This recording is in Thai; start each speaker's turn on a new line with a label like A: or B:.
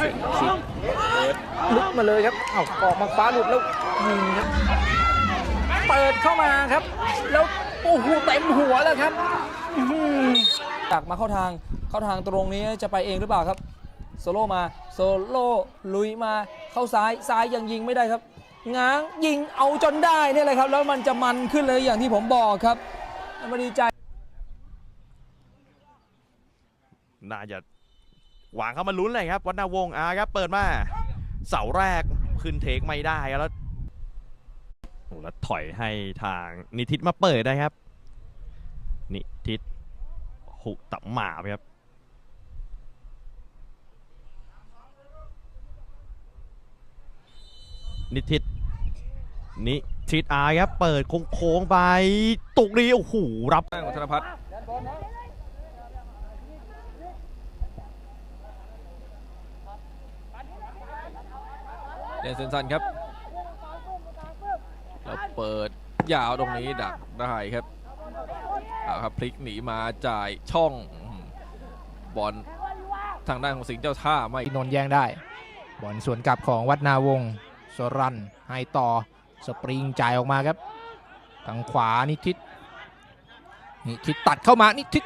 A: ชิดเปิดลุกมาเลยครับเอาออกมาฟ้าหลุดแล้วยิงครับเปิดเข้ามาครับ แล้วโอ้โหเต็มหัวแล้วครับอื้อหือ
B: ดักมาเข้าทางเข้าทางตรงนี้จะไปเองหรือเปล่าครับ โซโลมาโซโลลุยมาเข้าซ้ายซ้ายยังยิงไม่ได้ครับง้างยิงเอาจนได้นี่แหละครับ แล้วมันจะมันขึ้นเลยอย่างที่ผมบอกครับมาดีใจ
C: น่าจะ หวางเข้ามาลุ้นเลยครับวัฒนาวงศ์อาครับเปิดมา เสาแรกขึ้นเทคไม่ได้แล้วโอ้แล้วถอยให้ทางนิทิตมาเปิดนะครับ นิทิตหุตับหมาบครับนิทิตนิทิตอาครับเปิดโค้งๆไปตุกนี้โอ้โหรับ
A: ทางของธนพัฒน์ เล่นสันครับแล้วเปิดยาวตรงนี้ดักได้ครับเอาครับพลิกหนีมาจ่ายช่องบอลทางด้านของสิงห์เจ้าท่าไม่
D: นนแย่งได้ บอลสวนกลับของวัดนาวงศ์สรันให้ต่อสปริงจ่ายออกมาครับทางขวานิทิตนิทิตตัดเข้ามานิทิต